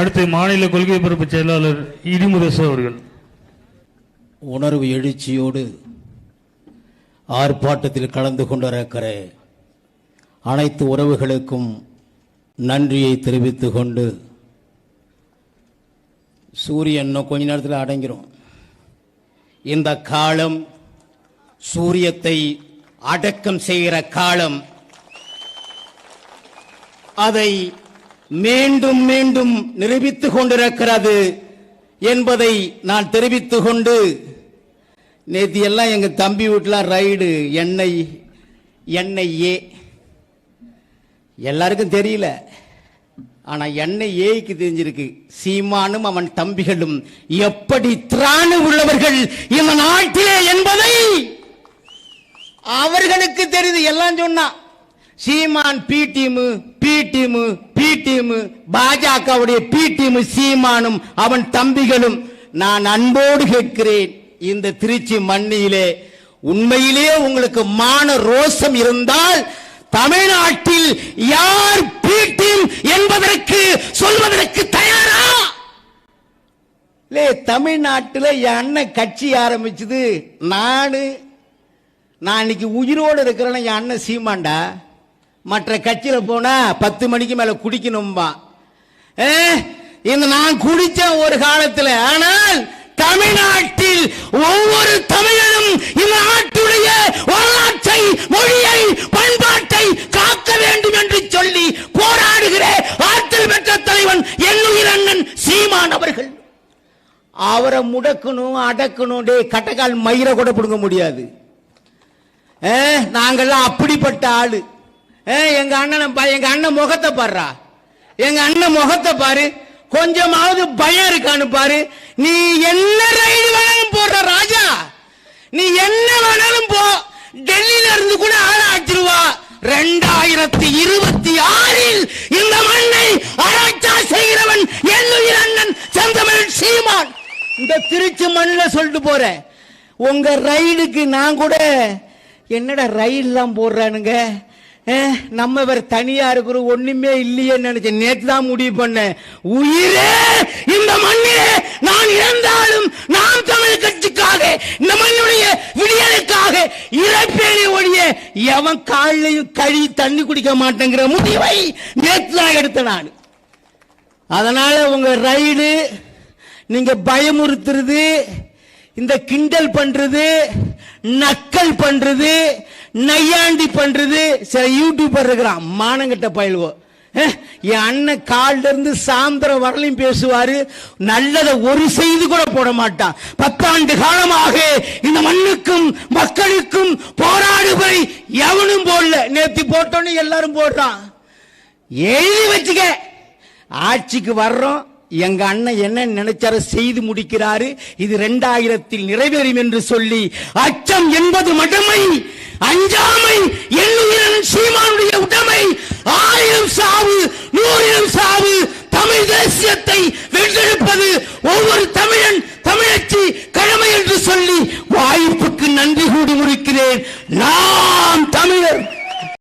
அடுத்து மாநில கொள்கை பொறுப்பு செயலாளர் இடிமுரசு அவர்கள். உணர்வு எழுச்சியோடு ஆர்ப்பாட்டத்தில் கலந்து கொண்டிருக்கிற அனைத்து உறவுகளுக்கும் நன்றியை தெரிவித்து கொண்டு சூரியன் இன்னும் கொஞ்ச நேரத்தில் அடங்கிரும். இந்த காலம் சூரியத்தை அடக்கம் செய்கிற காலம். அதை மீண்டும் மீண்டும் நிரூபித்துக் கொண்டிருக்கிறது என்பதை நான் தெரிவித்துக் கொண்டு நேற்று எல்லாம் எங்க தம்பி வீட்டில் ரைடு எண்ணெய் எண்ணெய் ஏ எல்லாருக்கும் தெரியல. ஆனா எண்ணெய் ஏய்க்கு தெரிஞ்சிருக்கு. சீமானும் அவன் தம்பிகளும் எப்படி திராணு உள்ளவர்கள் இந்த நாட்டிலே என்பதை அவர்களுக்கு தெரியுது. எல்லாம் சொன்னா. Seeman B team B team B team பாஜகவுடைய பி டீமு சீமானும் அவன் தம்பிகளும். நான் அன்போடு கேட்கிறேன் இந்த திருச்சி மண்ணிலே. உண்மையிலே உங்களுக்கு மான ரோசம் இருந்தால் தமிழ்நாட்டில் யார் பி டீம் என்பதற்கு சொல்வதற்கு தயாரா? லே தமிழ்நாட்டில் என் அண்ணன் கட்சி ஆரம்பிச்சது. நானு நான் இன்னைக்கு உயிரோடு இருக்கிறேன்னு என் அண்ணன் சீமாண்டா மற்ற கட்சியில் போனா பத்து மணிக்கு மேல குடிக்கணும்பா. இந்த நான் குடித்தேன் ஒரு காலத்தில் ஆனால் தமிழ்நாட்டில் ஒவ்வொரு தமிழனும் இந்த நாட்டுடைய வரலாற்றை மொழியை பண்பாட்டை காக்க வேண்டும் என்று சொல்லி போராடுகிற ஆற்றல் பெற்ற தலைவன் என்னுயிர் அண்ணன் சீமான் அவர்கள். அவரை முடக்கணும் அடக்கணும் டே கட்டக்கால் மயிரை கூட பிடுங்க முடியாது. ஏ, அப்படிப்பட்ட ஆளு. எங்க அண்ணனை எங்க அண்ணன் முகத்தை பாடுறா எங்க அண்ணன் முகத்தை பாரு. கொஞ்சமாவது பயம் இருக்கான்னு பாரு. நீ என்ன ரைடு வேணாலும் போடுற ராஜா. நீ என்ன வேணாலும் போ. டெல்லியில இருந்து கூட ஆள ரெண்டாயிரத்தி இருபத்தி ஆறில் இந்த மண்ணை ஆராய்ச்சா செய்கிறவன் என்னுயிர் அண்ணன் செந்தமிழ் சீமான். இந்த திருச்சி மண்ணில் சொல்லிட்டு போறேன் உங்க ரயிலுக்கு நான் கூட என்னடா ரயில்லாம் போடுறானுங்க? நம்ம இவர் தனியா இருக்கிற ஒண்ணுமே இல்லையே நினைச்சேன் நேற்று தான் முடிவு பண்ணேன். உயிரே இந்த மண்ணிலே நான் இறந்தாலும் நாம் தமிழ் கட்சிக்காக இந்த மண்ணுடைய விடியலுக்காக இறப்பேனே ஒழிய எவன் காலையும் கழி தண்ணி குடிக்க மாட்டேங்கிற முடிவை நேற்று தான் எடுத்தேன் நான். அதனால உங்க ரைடு நீங்க பயமுறுத்துறது இந்த கிண்டல் பண்றது நக்கல் பண்றது நையாண்டி பண்றது. சில யூடியூபர் இருக்கிறான் மானங்கிட்ட பயிலுவோம் என் அண்ணன் கால்ல இருந்து சாயந்தரம் வரலையும் பேசுவாரு. நல்லத ஒரு செய்தி கூட போட மாட்டான். பத்தாண்டு காலமாக இந்த மண்ணுக்கும் மக்களுக்கும் போராடுபவை எவனும் போடல. நேத்தி போட்டோன்னு எல்லாரும் போடுறான் எழுதி வச்சுக்க. ஆட்சிக்கு வர்றோம். எங்க அண்ணன் என்ன நினைச்சார செய்து முடிக்கிறாரு. இது ரெண்டாயிரத்தில் நிறைவேறும் என்று சொல்லி அச்சம் என்பது மடமை அஞ்சாமை எண்ணுயிரன் சீமானுடைய உடமை